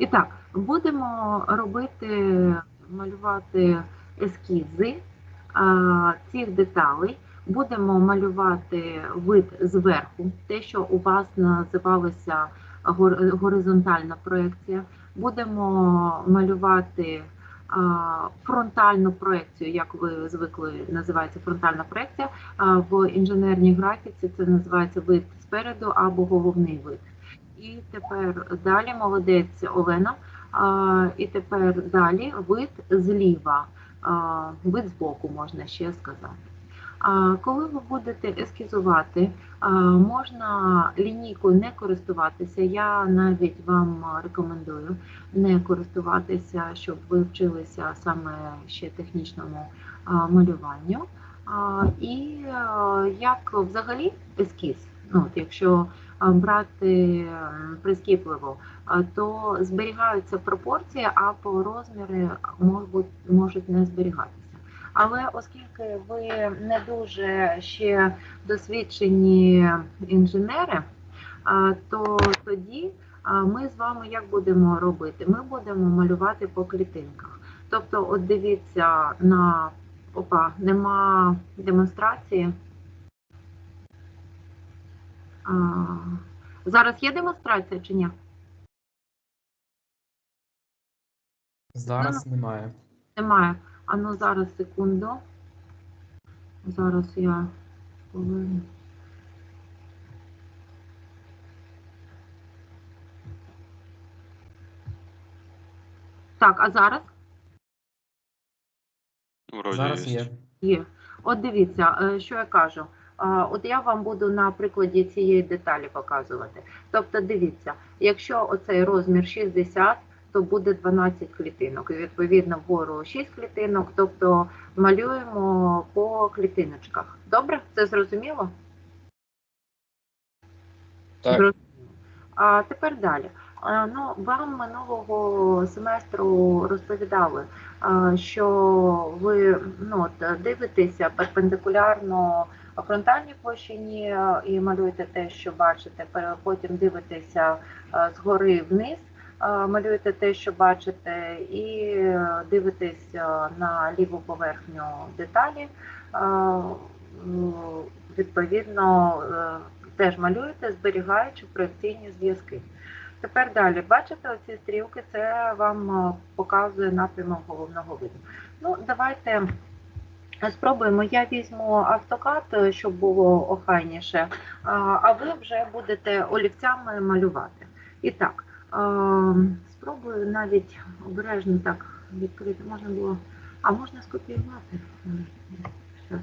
І так, будемо робити, малювати ескізи а, цих деталей. Будемо малювати вид зверху, те, що у вас називалося гор- горизонтальна проекція. Будемо малювати фронтальну проекцію, як ви звикли, називається фронтальна проекція. В інженерній графіці це називається вид спереду або головний вид. І тепер далі молодець Олена. І тепер далі вид зліва, а, вид збоку можна ще сказати. Коли ви будете ескізувати, можна лінійкою не користуватися. Я навіть вам рекомендую не користуватися, щоб ви вчилися саме ще технічному малюванню. І як взагалі ескіз, ну, от якщо брати прискіпливо, то зберігаються пропорції, а по розміри можуть, можуть не зберігатися. Але оскільки ви не дуже ще досвідчені інженери, то тоді ми з вами як будемо робити? Ми будемо малювати по клітинках. Тобто, от дивіться на опа, нема демонстрації. Зараз є демонстрація чи ні? Зараз немає. Немає. А ну зараз секунду. Зараз я повинна. Так, а зараз Вроді Зараз є. є. є. От дивіться, е, що я кажу. От я вам буду на прикладі цієї деталі показувати. Тобто, дивіться, якщо оцей розмір 60, то буде 12 клітинок. І відповідно вгору 6 клітинок, тобто малюємо по клітиночках. Добре? Це зрозуміло? Так. Зрозуміло. А тепер далі. Ну, вам минулого семестру розповідали, що ви ну, дивитеся перпендикулярно фронтальній площині і малюєте те, що бачите, потім дивитеся згори вниз, малюєте те, що бачите, і е, дивитесь на ліву поверхню деталі. Відповідно, е, теж малюєте, зберігаючи проекційні зв'язки. Тепер далі, бачите, оці стрілки, це вам е, показує напрямок головного виду. Ну, давайте спробуємо. Я візьму автокад, е, щоб було охайніше, а ви вже будете олівцями малювати. І так, спробую навіть обережно так відкрити. Можна було. А можна скопіювати? Щас.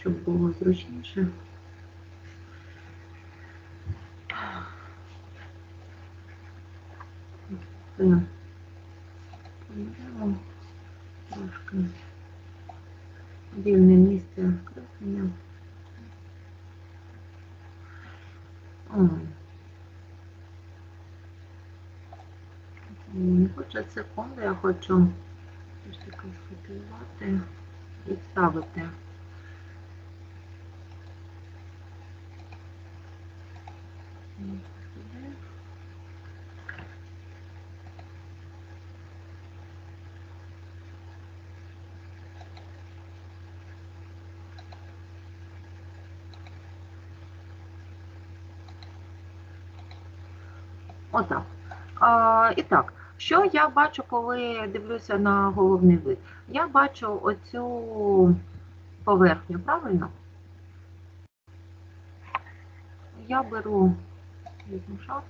Щоб було зручніше. Це беремо трошки вільне місце креслення. Не хочу секунду, я хочу щось таке скопіювати і вставити. Сюди. Отак. А, і так, що я бачу, коли дивлюся на головний вид? Я бачу оцю поверхню, правильно? Я беру шар.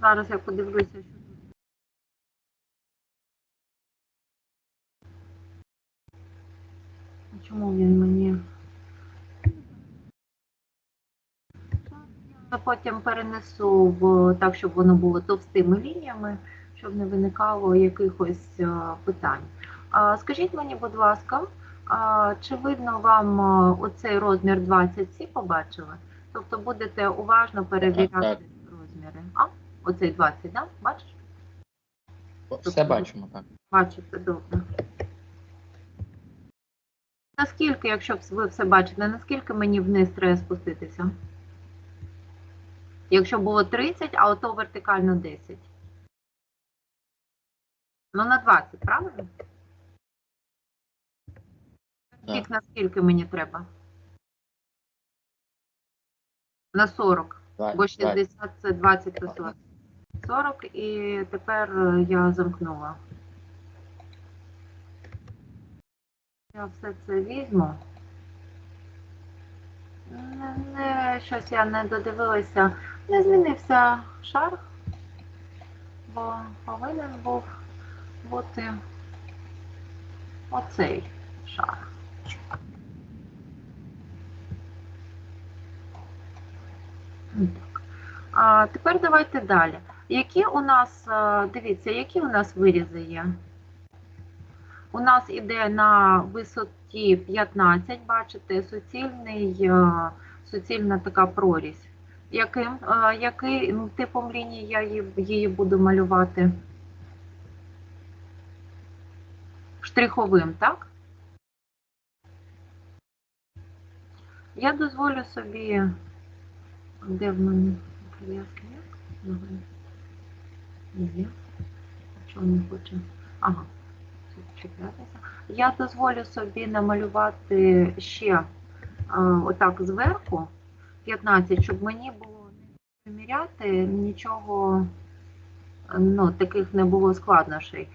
Зараз я подивлюся, що Чому він мені? Я потім перенесу в так, щоб воно було товстими лініями, щоб не виникало якихось е, питань. Скажіть мені, будь ласка, чи видно вам е, оцей розмір 20 всі побачили? Тобто будете уважно перевіряти Так, розміри. А? Оцей 20, так? Да? Бачиш? Все бачимо, так. Бачите, добре. Наскільки, якщо ви все бачите, наскільки мені вниз треба спуститися? Якщо було 30, а ото вертикально 10. Ну, на 20, правильно? Бік наскільки мені треба? На 40. Два- Бо два- 60 це 20 плюс 20. 40 і тепер е, я замкнула. Я все це візьму. Не, не, щось я не додивилася. Не змінився шар, бо повинен був бути оцей шар. А тепер давайте далі. Які у нас, е, дивіться, які у нас вирізи є? У нас іде на висоті 15, бачите, суцільний, е, суцільна така прорізь. Яким, е, яким типом лінії я її, буду малювати? Штриховим, так? Я дозволю собі, де в мене прив'язки є? Є. Чого не хоче? Ага. Я дозволю собі намалювати ще отак зверху 15, щоб мені було не виміряти нічого, ну, таких не було складнощей.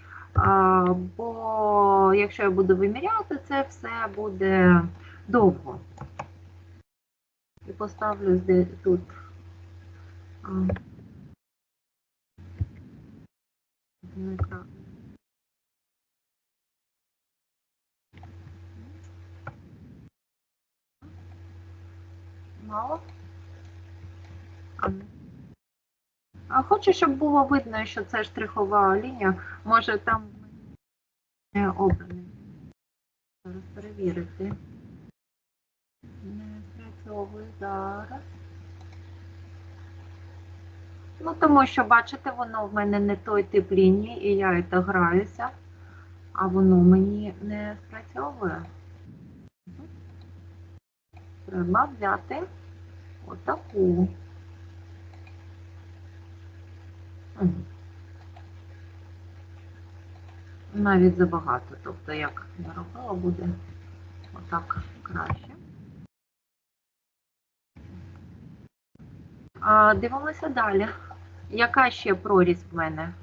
Бо якщо я буду виміряти, це все буде довго. І поставлю тут. а, на Мало? А, хочу, щоб було видно, що це штрихова лінія. Може там не обраний. Зараз перевірити. Не спрацьовує зараз. Ну, тому що, бачите, воно в мене не той тип лінії, і я це граюся, а воно мені не спрацьовує. Треба взяти отаку. Навіть забагато. Тобто, як я буде отак краще. А, Дивимося далі. Яка ще прорізь в мене?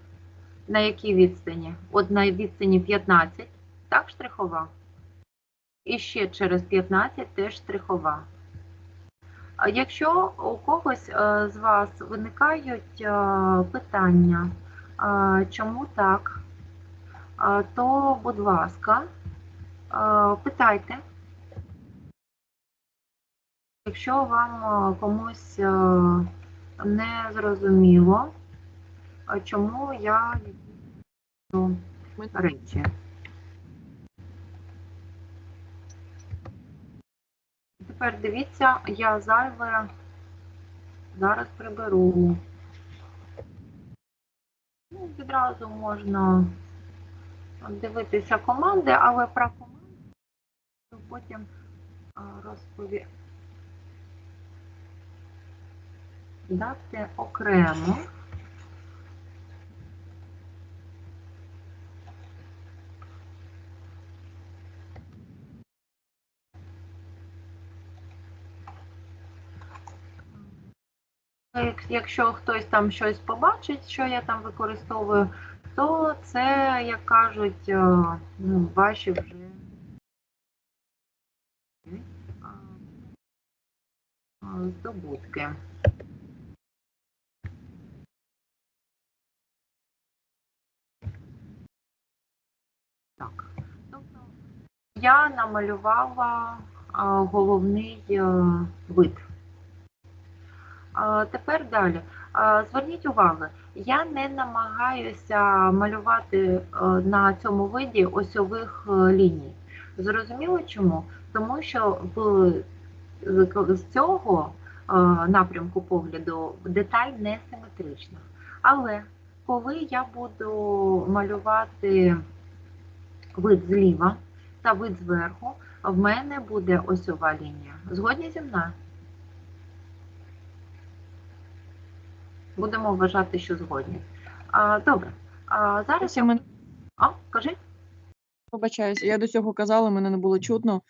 На якій відстані? От на відстані 15, так, штрихова? І ще через 15 теж штрихова. А Якщо у когось е, з вас виникають е, питання, е, чому так, то, будь ласка, питайте. Якщо вам комусь не зрозуміло, чому я речі. Тепер дивіться, я зайве зараз приберу. Ну, відразу можна дивитися команди, але про команди потім розповім. Дати окремо. Якщо хтось там щось побачить, що я там використовую, то це, як кажуть, е, ну, ваші вже а, здобутки. Так. Тобто я намалювала а, головний е, вид. Тепер далі. Зверніть увагу, я не намагаюся малювати е, на цьому виді осьових е, ліній. Зрозуміло чому? Тому що з цього е, напрямку погляду деталь не симетрична. Але коли я буду малювати вид зліва та вид зверху, в мене буде осьова лінія. Згодні зі мною? Будемо вважати, що згодні. А, добре. А, зараз Я мене А, кажи. побачаюся. Я до цього казала, мене не було чутно.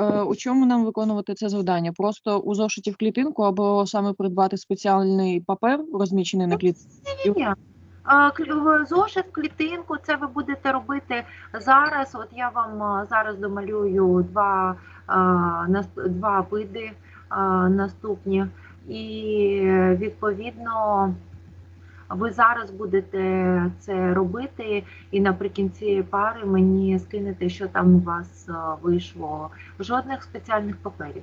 Е, у чому нам виконувати це завдання? Просто у зошиті в клітинку або саме придбати спеціальний папер, розмічений на клітинку? Ні. А, клі- в Зошит, клітинку, це ви будете робити зараз. От я вам зараз домалюю два, два види наступні. І е, відповідно ви зараз будете це робити, і наприкінці пари мені скинете, що там у вас вийшло. Жодних спеціальних паперів.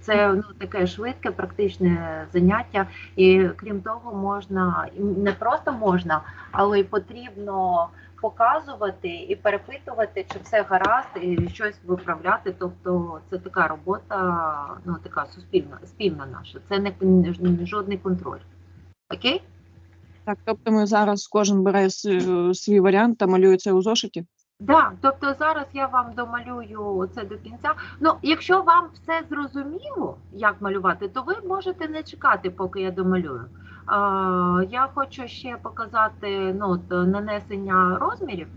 Це ну, таке швидке, практичне заняття. І крім того, можна не просто можна, але й потрібно показувати і перепитувати, чи все гаразд, і щось виправляти. Тобто це така робота, ну така суспільна, спільна наша. Це не, не жодний контроль. Окей? Так, тобто ми зараз кожен бере свій варіант та малює це у зошиті. Да, тобто зараз я вам домалюю це до кінця. Ну, якщо вам все зрозуміло, як малювати, то ви можете не чекати, поки я домалюю. Я хочу ще показати ну, от, нанесення розмірів,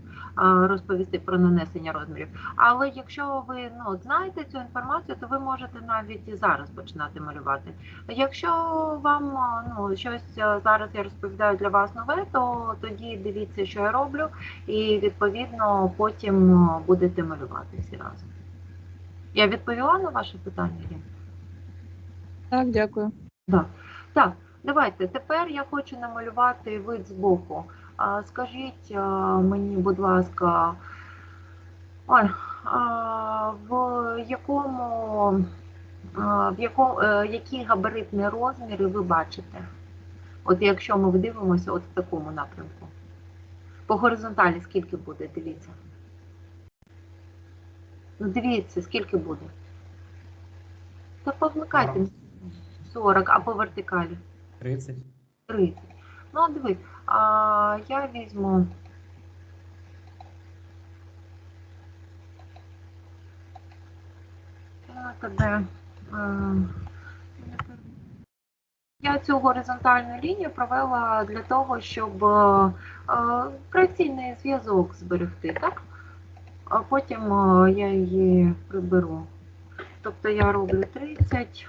розповісти про нанесення розмірів. Але якщо ви ну, от знаєте цю інформацію, то ви можете навіть і зараз починати малювати. Якщо вам ну, щось зараз я розповідаю для вас нове, то тоді дивіться, що я роблю і відповідно потім будете малювати всі разом. Я відповіла на ваше питання, Так, дякую. Так. Так, давайте. Тепер я хочу намалювати вид збоку. Скажіть мені, будь ласка, ой, в якому, в якому е, які габаритні розміри ви бачите? От якщо ми вдивимося от в такому напрямку. По горизонталі скільки буде, дивіться. Ну, дивіться, скільки буде. Та повмикайте. Сорок. 40, а по вертикалі 30. 30. Ну, от дивись, а, я візьму. Я цю горизонтальну лінію провела для того, щоб проекційний зв'язок зберегти, так? А потім я її приберу. Тобто я роблю 30,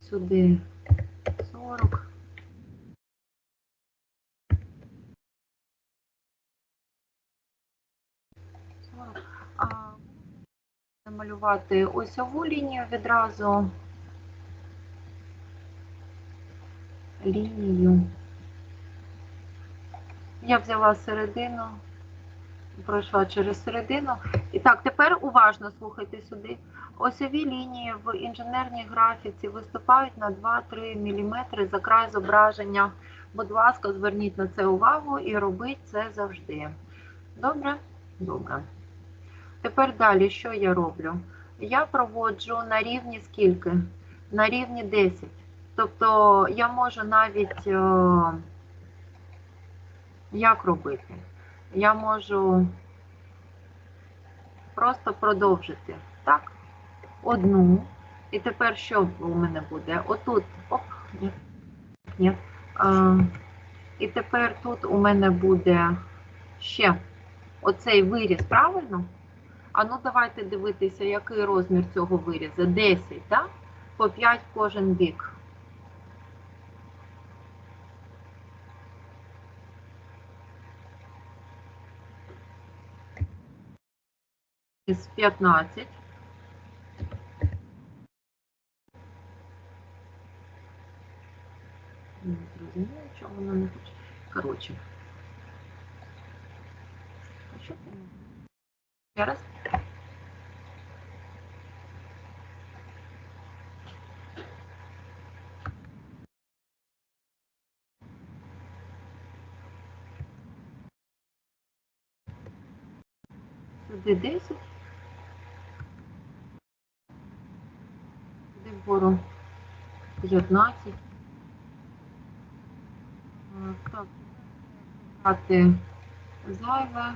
сюди 40. А, намалювати осьову лінію відразу. Лінію. Я взяла середину, пройшла через середину. І так, тепер уважно слухайте сюди. Осьові лінії в інженерній графіці виступають на 2-3 мм за край зображення. Будь ласка, зверніть на це увагу і робіть це завжди. Добре? Добре. Тепер далі, що я роблю? Я проводжу на рівні скільки? На рівні 10. Тобто я можу навіть е, як робити? Я можу просто продовжити. Так? Одну. І тепер що у мене буде? Отут. Оп, ні. Ні. А, і тепер тут у мене буде ще оцей виріз, правильно? А ну давайте дивитися, який розмір цього виріза. 10, так? По 5 кожен бік. Із 15. Не зрозуміло, чого воно не хоче. Коротше. Ще раз. Сюди 10. Сюди вгору 15 так, брати зайве.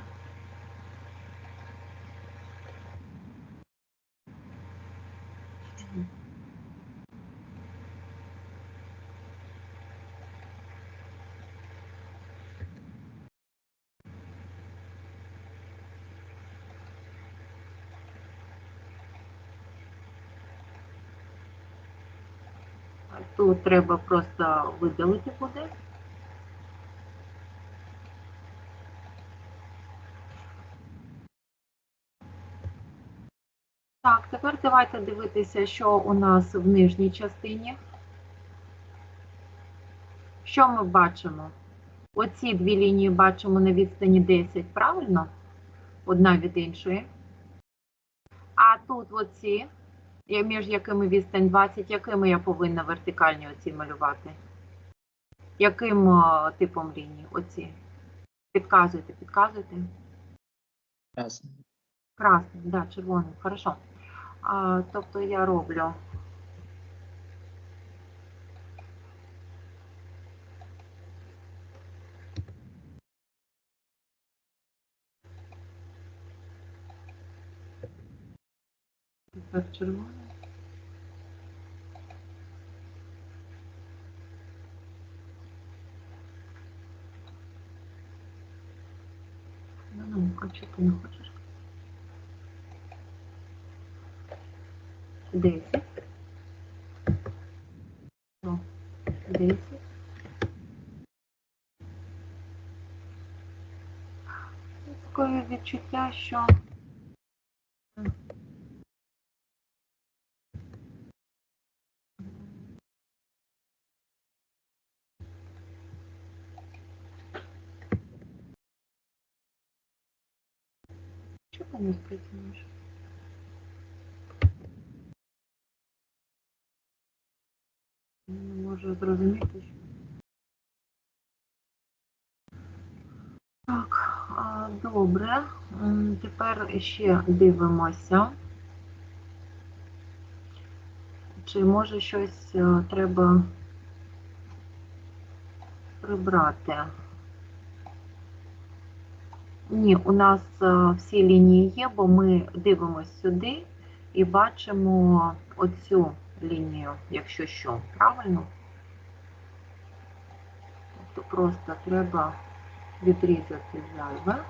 тут треба просто видалити буде. Тепер давайте дивитися, що у нас в нижній частині. Що ми бачимо? Оці дві лінії бачимо на відстані 10, правильно? Одна від іншої. А тут оці, між якими відстань 20, якими я повинна вертикальні оці малювати? Яким типом лінії оці? Підказуйте, підказуйте. Ясно. Красний, да, червоний, хорошо. А, тобто я роблю тепер червоний. Ну, ну, а не хочеш? 10. О, 10. Таке відчуття, що ти не спрацюєш? Я не можу зрозуміти, що. Так, а, добре. М, Тепер ще дивимося. Чи може щось е, треба прибрати? Ні, у нас е, всі лінії є, бо ми дивимося сюди і бачимо оцю лінію, якщо що, правильно? Тобто просто треба відрізати зайве.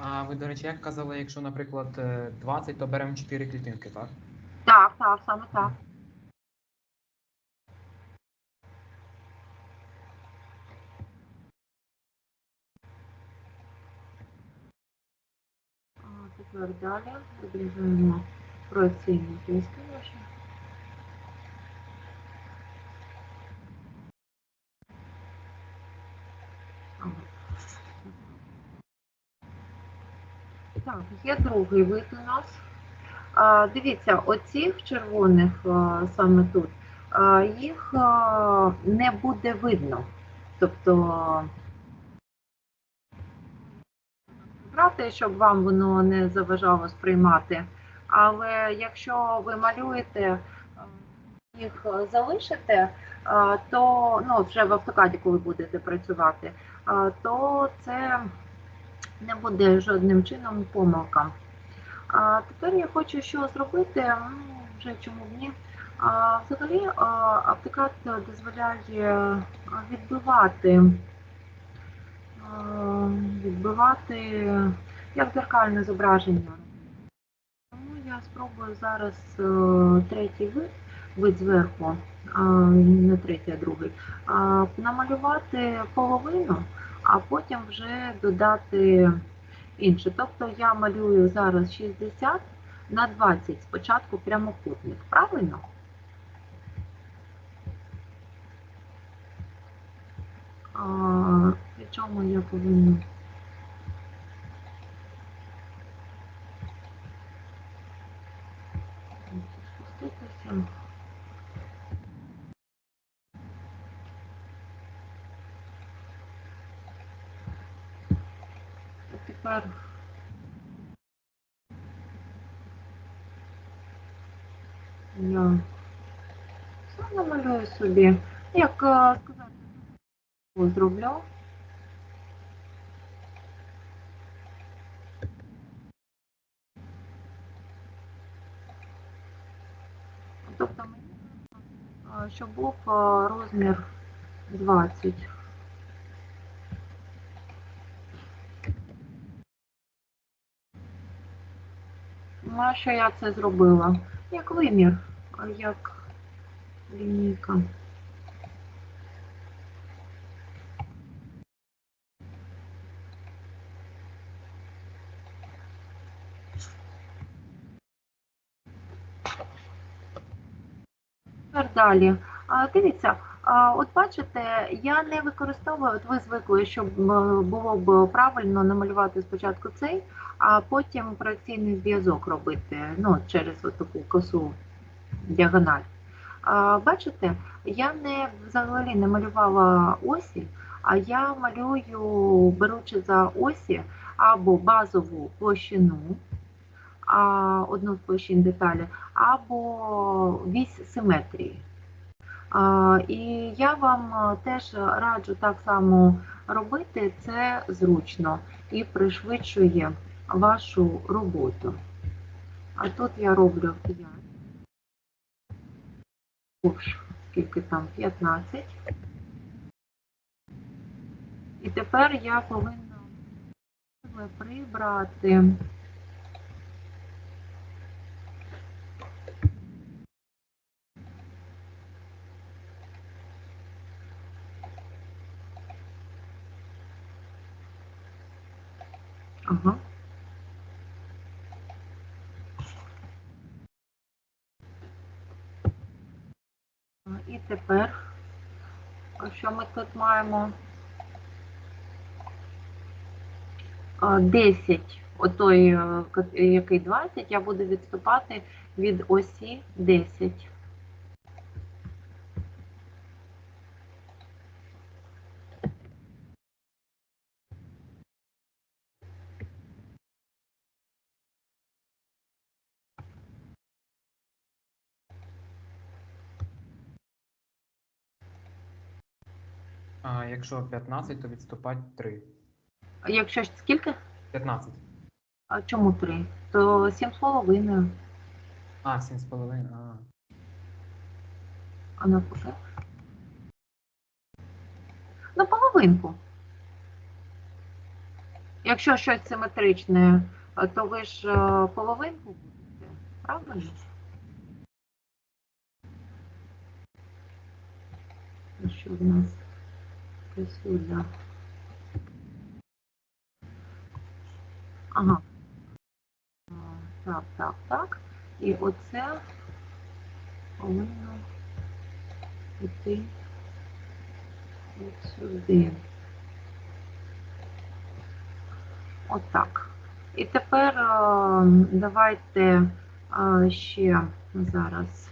А ви, до речі, як казали, якщо, наприклад, е, 20, то беремо 4 клітинки, так? Так, так, саме так. Тепер далі відрізаємо проекційні диски наші. Є другий вид у нас. Дивіться, оцих червоних саме тут, їх не буде видно. Тобто брати, щоб вам воно не заважало сприймати. Але якщо ви малюєте, їх залишите, то ну, вже в автокаді, коли будете працювати, то це не буде жодним чином помилкам. А тепер я хочу що зробити, вже чому б ні. А, взагалі а, автокад дозволяє відбивати, відбивати як дзеркальне зображення. Тому я спробую зараз е, третій вид зверху, не третій, а другий, намалювати половину, а потім вже додати інше. Тобто я малюю зараз 60 на 20 спочатку прямокутник, правильно? А, Причому я повинна. Спуститися. Тепер я сам намалюю собі, як е, сказати, зроблю. Тобто мені, е, щоб був е, розмір 20. Що я це зробила? Як вимір, а як лінійка. Далі. А, Дивіться, от бачите, я не використовую, от ви звикли, щоб е, було б правильно намалювати спочатку цей, а потім проекційний зв'язок робити ну, через таку косу діагональ. Бачите, я не взагалі не малювала осі, а я малюю, беручи за осі або базову площину, одну з площин деталі, або вісь симетрії. І я вам теж раджу так само робити, це зручно і пришвидшує вашу роботу. А тут я роблю 5. Уж, скільки там 15. І тепер я повинна прибрати. Ага. А, І тепер, а що ми тут маємо? А, 10, отой, е, який 20, я буду відступати від осі 10. Якщо 15, то відступати 3. А Якщо ж скільки? 15. А чому 3? То 7,5. А, 7,5. А. А навпаки? Ну, половинку. Якщо щось симетричне, то ви ж е, половинку будете, правда ж? Що в нас присюда? Ага. Так, так, так. І оце повинно йти от сюди. Отак. І тепер е, давайте е, ще зараз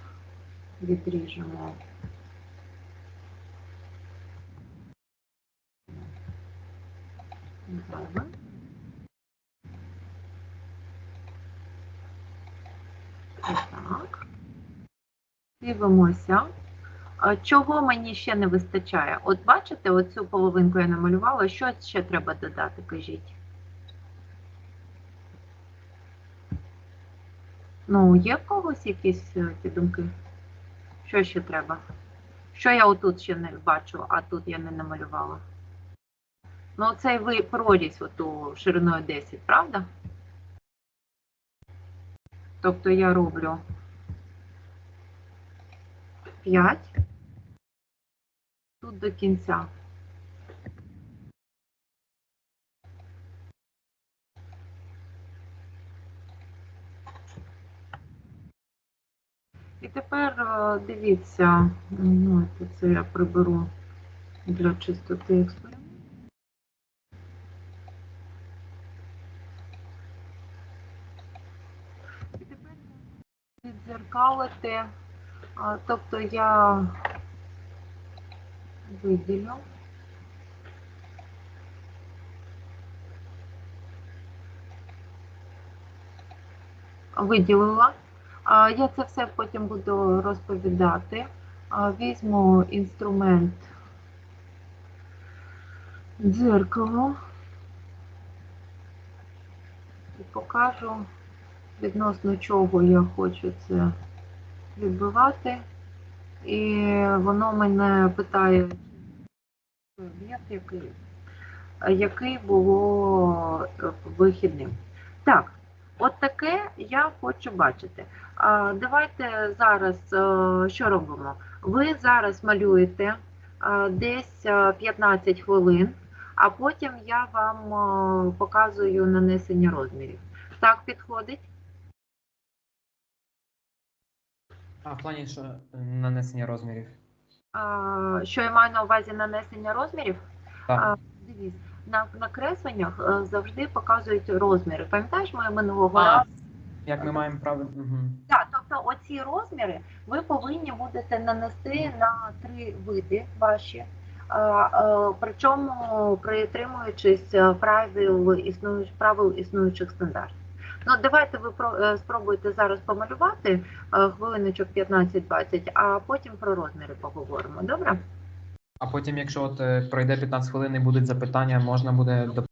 відріжемо. Зайве. Так. Дивимося. Чого мені ще не вистачає? От бачите, оцю половинку я намалювала. Що ще треба додати, кажіть? Ну, є в когось якісь е, ті думки? Що ще треба? Що я отут ще не бачу, а тут я не намалювала? Ну, цей ви прорізь оту шириною 10, правда? Тобто я роблю 5 тут до кінця. І тепер е, дивіться, ну, це я приберу для чистоти експерименту. Відзеркалити, тобто я виділю. Виділила. А, Я це все потім буду розповідати. Візьму інструмент дзеркало і покажу, відносно чого я хочу це відбивати. І воно мене питає, об'єкт, який, який було е, вихідним. Так, от таке я хочу бачити. Давайте зараз е, що робимо? Ви зараз малюєте е, десь е, 15 хвилин, а потім я вам показую нанесення розмірів. Так підходить? А в плані, що е, нанесення розмірів. А, Що я маю на увазі нанесення розмірів? Так. А, Дивись, на на кресленнях е, завжди показують розміри. Пам'ятаєш, ми минулого А, разу? Як ми маємо право. Угу. Так, тобто оці розміри ви повинні будете нанести на три види ваші, а, причому притримуючись е, правил існуючих правил існуючих стандартів. Ну, давайте ви е, спробуйте зараз помалювати е, хвилиночок 15-20, а потім про розміри поговоримо. Добре? А потім, якщо от е, пройде 15 хвилин і будуть запитання, можна буде